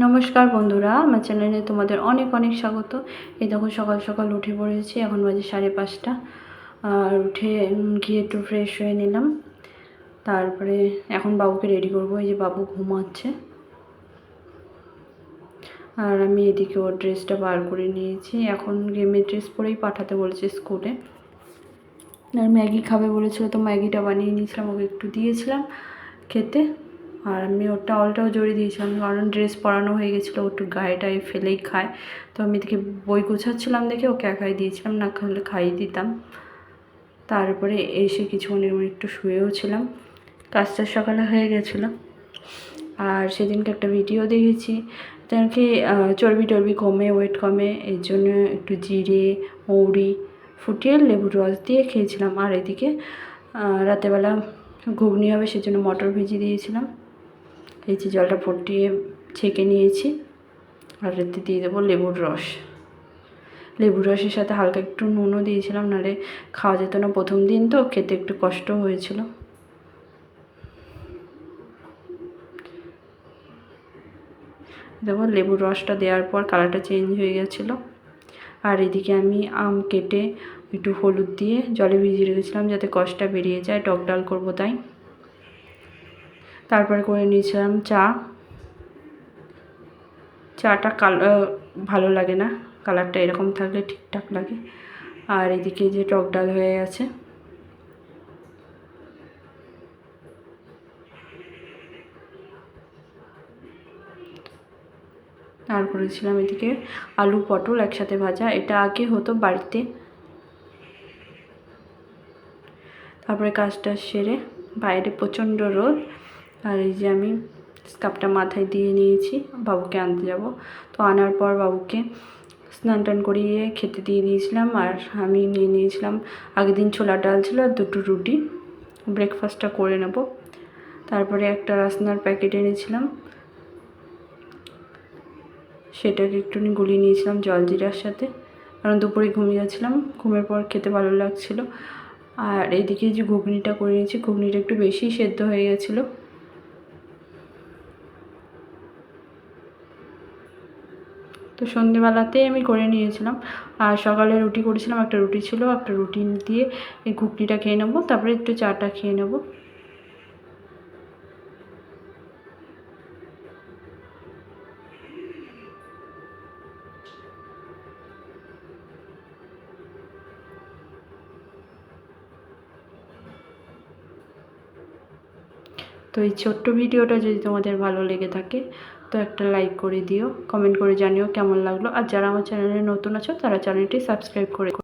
নমস্কার বন্ধুরা, আমার চ্যানেলে তোমাদের অনেক অনেক স্বাগত। এই দেখো সকাল সকাল উঠে পড়েছি, এখন বাজে সাড়ে পাঁচটা। আর উঠে গিয়ে একটু ফ্রেশ হয়ে নিলাম। তারপরে এখন বাবুকে রেডি করব, এই যে বাবু ঘুমাচ্ছে। আর আমি এদিকে ওর ড্রেসটা বার করে নিয়েছি। এখন গেমের ড্রেস পরেই পাঠাতে বলেছে স্কুলে আর ম্যাগি খাবে বলেছিল, তো ম্যাগিটা বানিয়ে নিয়েছিলাম, ওকে একটু দিয়েছিলাম খেতে। আর আমি ওর টাওয়ালটাও জড়িয়ে দিয়েছিলাম কারণ ড্রেস পরানো হয়ে গেছিল একটু গায়ে টায়ে ফেলেই খায়। তো আমি এদিকে বই গোছাচ্ছিলাম দেখে ওকে একাই দিয়েছিলাম না খাইলে খাইয়ে দিতাম। তারপরে এসে কিছুক্ষণ এরকম একটু শুয়েও ছিলাম। কাজটা সকালে হয়ে গেছিল। আর সেদিনকে একটা ভিডিও দেখেছি। যেন কি চর্বি টর্বি কমে ওয়েট কমে এর জন্য একটু জিরে মৌরি ফুটিয়ে লেবুর রস দিয়ে খেয়েছিলাম। আর এদিকে আহ, রাতেরবেলা ঘুগনি হবে সেজন্য মটর ভিজিয়ে দিয়েছিলাম। এই যে জলটা ফুটিয়ে ছেঁকে নিয়েছি। আর এতে দিয়ে দেবো লেবুর রস। লেবুর রসের সাথে হালকা একটু নুনও দিয়েছিলাম, নাহলে খাওয়া যেত না প্রথম দিন তো, খেতে একটু কষ্ট হয়েছিল। দেখো লেবুর রসটা দেওয়ার পর কালারটা চেঞ্জ হয়ে গেছিল। আর এদিকে আমি আম কেটে একটু হলুদ দিয়ে জলে ভিজিয়ে রেখেছিলাম, যাতে কষটা বেরিয়ে যায়, টক ডাল করব তাই। তারপরে করে নিয়েছিলাম চা। চাটা কালার ভালো লাগে না। কালারটা এরকম থাকলে ঠিকঠাক লাগে। আর এদিকে যে টক ডাল হয়ে গেছে। আর করেছিলাম এদিকে আলু পটল একসাথে ভাজা। এটা আগে হতো বাড়িতে। তারপরে কাজটা সেরে বাইরে প্রচণ্ড রোদ। আর এই যে আমি স্কার্ফটা মাথায় দিয়ে নিয়েছি, বাবুকে আনতে যাব। তো আনার পর বাবুকে স্নান টান করিয়ে খেতে দিয়ে দিয়েছিলাম আর আমি নিয়ে নিয়েছিলাম। আগের দিন ছোলার ডাল ছিল আর দুটো রুটি। ব্রেকফাস্টটা করে নেব। তারপরে একটা রাসনার প্যাকেট এনেছিলাম। সেটাকে একটুখানি গুলিয়ে নিয়েছিলাম জলজিরার সাথে। কারণ দুপুরে ঘুমিয়ে গেছিলাম ঘুমের পর খেতে ভালো লাগছিল। আর এদিকে যে ঘুগনিটা করে নিয়েছি, ঘুগনিটা একটু বেশি সেদ্ধ হয়ে গেছিল। তো সন্ধেবেলাতেই আমি করে নিয়েছিলাম। আর সকালে রুটি করেছিলাম, একটা রুটি ছিল, একটা রুটি দিয়ে এই ঘুগনিটা খেয়ে নেব, তারপরে একটু চাটা খেয়ে নেব। তো এই ছোট্ট ভিডিওটা যদি তোমাদের ভালো লেগে থাকে তো একটা লাইক করে দিও। কমেন্ট করে জানিও কেমন লাগল। আর যারা আমার চ্যানেলে নতুন আছো, তারা চ্যানেলটি সাবস্ক্রাইব করে